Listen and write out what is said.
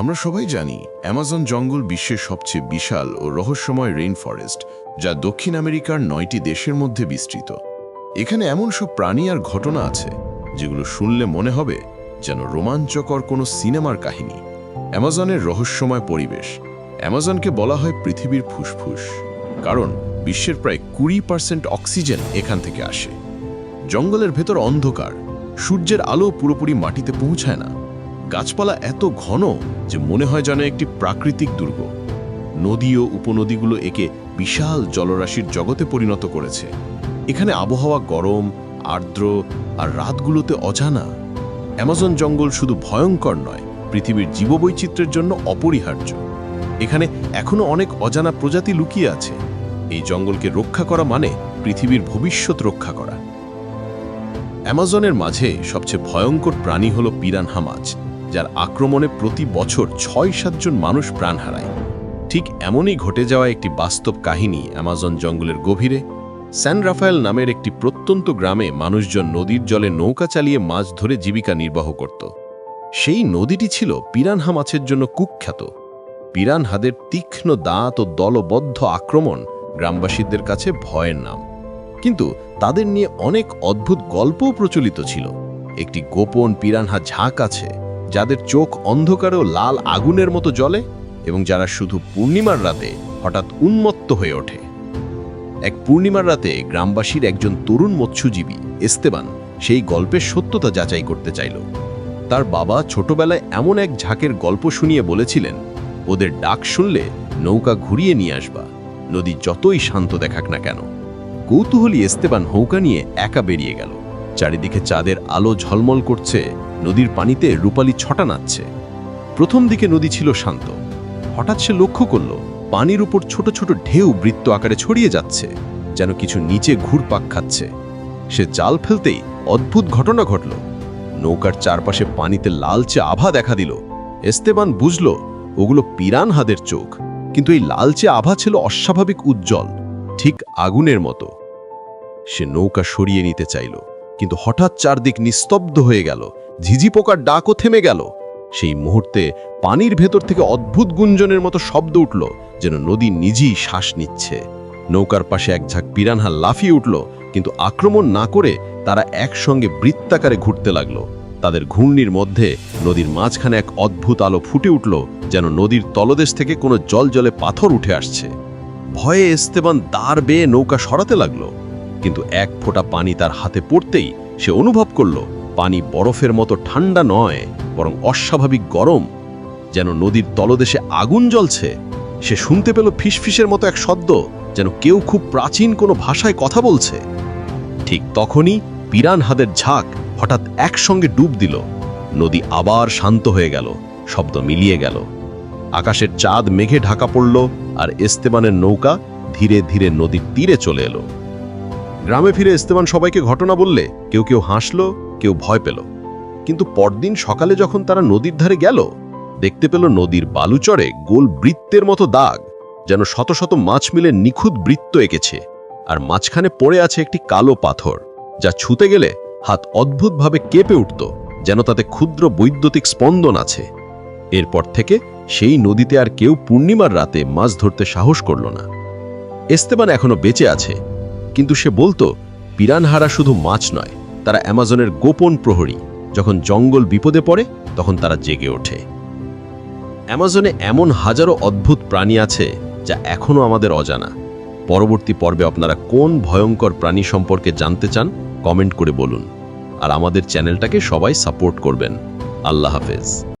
আমরা সবাই জানি অ্যামাজন জঙ্গল বিশ্বের সবচেয়ে বিশাল ও রহস্যময় রেইন ফরেস্ট যা দক্ষিণ আমেরিকার নয়টি দেশের মধ্যে বিস্তৃত। এখানে এমন সব প্রাণী আর ঘটনা আছে, যেগুলো শুনলে মনে হবে যেন রোমাঞ্চকর কোনো সিনেমার কাহিনী। অ্যামাজনের রহস্যময় পরিবেশ। অ্যামাজনকে বলা হয় পৃথিবীর ফুসফুস, কারণ বিশ্বের প্রায় কুড়ি পার্সেন্ট অক্সিজেন এখান থেকে আসে। জঙ্গলের ভেতর অন্ধকার, সূর্যের আলো পুরোপুরি মাটিতে পৌঁছায় না। গাছপালা এত ঘন যে মনে হয় যেন একটি প্রাকৃতিক দুর্গ। নদী ও উপনদীগুলো একে বিশাল জলরাশির জগতে পরিণত করেছে। এখানে আবহাওয়া গরম, আর্দ্র আর রাতগুলোতে অজানা। অ্যামাজন জঙ্গল শুধু ভয়ঙ্কর নয়, পৃথিবীর জীববৈচিত্র্যের জন্য অপরিহার্য। এখানে এখনও অনেক অজানা প্রজাতি লুকিয়ে আছে। এই জঙ্গলকে রক্ষা করা মানে পৃথিবীর ভবিষ্যৎ রক্ষা করা। অ্যামাজনের মাঝে সবচেয়ে ভয়ঙ্কর প্রাণী হল পিরানহা মাছ যার আক্রমণে প্রতি বছর ছয় সাতজন মানুষ প্রাণ হারায়। ঠিক এমনই ঘটে যাওয়া একটি বাস্তব কাহিনী অ্যামাজন জঙ্গলের গভীরে। স্যান রাফায়েল নামের একটি প্রত্যন্ত গ্রামে মানুষজন নদীর জলে নৌকা চালিয়ে মাছ ধরে জীবিকা নির্বাহ করত। সেই নদীটি ছিল পিরানহা মাছের জন্য কুখ্যাত। পিরানহাদের তীক্ষ্ণ দাঁত ও দলবদ্ধ আক্রমণ গ্রামবাসীদের কাছে ভয়ের নাম। কিন্তু তাদের নিয়ে অনেক অদ্ভুত গল্পও প্রচলিত ছিল। একটি গোপন পিরানহা ঝাঁক আছে। যাদের চোখ অন্ধকারেও লাল আগুনের মতো জ্বলে এবং যারা শুধু পূর্ণিমার রাতে হঠাৎ উন্মত্ত হয়ে ওঠে। এক পূর্ণিমার রাতে গ্রামবাসীর একজন তরুণ মৎস্যজীবী, এস্তেবান, সেই গল্পের সত্যতা যাচাই করতে চাইল। তার বাবা ছোটবেলায় এমন এক ঝাঁকের গল্প শুনিয়ে বলেছিলেন, ওদের ডাক শুনলে নৌকা ঘুরিয়ে নিয়ে আসবা, নদী যতই শান্ত দেখাক না কেন। কৌতূহলী এস্তেবান নৌকা নিয়ে একা বেরিয়ে গেল। চারিদিকে চাঁদের আলো ঝলমল করছে, নদীর পানিতে রূপালি ছটা নাচছে। প্রথম দিকে নদী ছিল শান্ত। হঠাৎ সে লক্ষ্য করল, পানির উপর ছোট ছোট ঢেউ বৃত্ত আকারে ছড়িয়ে যাচ্ছে, যেন কিছু নিচে ঘুরপাক খাচ্ছে। সে জাল ফেলতেই অদ্ভুত ঘটনা ঘটল। নৌকার চারপাশে পানিতে লালচে আভা দেখা দিল। এস্তেবান বুঝল, ওগুলো পিরান হাদের চোখ, কিন্তু এই লালচে আভা ছিল অস্বাভাবিক উজ্জ্বল, ঠিক আগুনের মতো। সে নৌকা সরিয়ে নিতে চাইল। কিন্তু হঠাৎ চারদিক নিস্তব্ধ হয়ে গেল। ঝিঝি পোকার ডাকও থেমে গেল। সেই মুহূর্তে পানির ভেতর থেকে অদ্ভুত গুঞ্জনের মতো শব্দ উঠল, যেন নদী নিজেই শ্বাস নিচ্ছে। নৌকার পাশে এক ঝাঁক পিরানহা লাফিয়ে উঠল, কিন্তু আক্রমণ না করে তারা একসঙ্গে বৃত্তাকারে ঘুরতে লাগল। তাদের ঘূর্ণির মধ্যে নদীর মাঝখানে এক অদ্ভুত আলো ফুটে উঠল, যেন নদীর তলদেশ থেকে কোনো জল জলে পাথর উঠে আসছে। ভয়ে এস্তেবান দাঁড় বেয়ে নৌকা সরাতে লাগল। কিন্তু এক ফোঁটা পানি তার হাতে পড়তেই সে অনুভব করল, পানি বরফের মতো ঠান্ডা নয়, বরং অস্বাভাবিক গরম। যেন নদীর তলদেশে আগুন জ্বলছে, সে শুনতে পেল ফিসফিসের মতো এক শব্দ, যেন কেউ খুব প্রাচীন কোনো ভাষায় কথা বলছে। ঠিক তখনই পিরানহাদের ঝাঁক হঠাৎ একসঙ্গে ডুব দিল। নদী আবার শান্ত হয়ে গেল, শব্দ মিলিয়ে গেল। আকাশের চাঁদ মেঘে ঢাকা পড়ল আর এস্তেবানের নৌকা ধীরে ধীরে নদীর তীরে চলে এলো। গ্রামে ফিরে ইস্তেমান সবাইকে ঘটনা বললে কেউ কেউ হাসলো, কেউ ভয় পেল। কিন্তু পরদিন সকালে যখন তারা নদীর ধারে গেল, দেখতে পেল নদীর বালুচরে গোল বৃত্তের মতো দাগ, যেন শত শত মাছ মিলে নিখুঁত বৃত্ত এঁকেছে, আর মাঝখানে পড়ে আছে একটি কালো পাথর, যা ছুতে গেলে হাত অদ্ভুতভাবে কেঁপে উঠত, যেন তাতে ক্ষুদ্র বৈদ্যুতিক স্পন্দন আছে। এরপর থেকে সেই নদীতে আর কেউ পূর্ণিমার রাতে মাছ ধরতে সাহস করল না। এস্তেবান এখনও বেঁচে আছে কিন্তু সে বলতো, পিরানহারা শুধু মাছ নয়, তারা অ্যামাজনের গোপন প্রহরী। যখন জঙ্গল বিপদে পড়ে, তখন তারা জেগে ওঠে। অ্যামাজনে এমন হাজারো অদ্ভুত প্রাণী আছে, যা এখনও আমাদের অজানা। পরবর্তী পর্বে আপনারা কোন ভয়ঙ্কর প্রাণী সম্পর্কে জানতে চান, কমেন্ট করে বলুন। আর আমাদের চ্যানেলটাকে সবাই সাপোর্ট করবেন। আল্লাহ হাফেজ।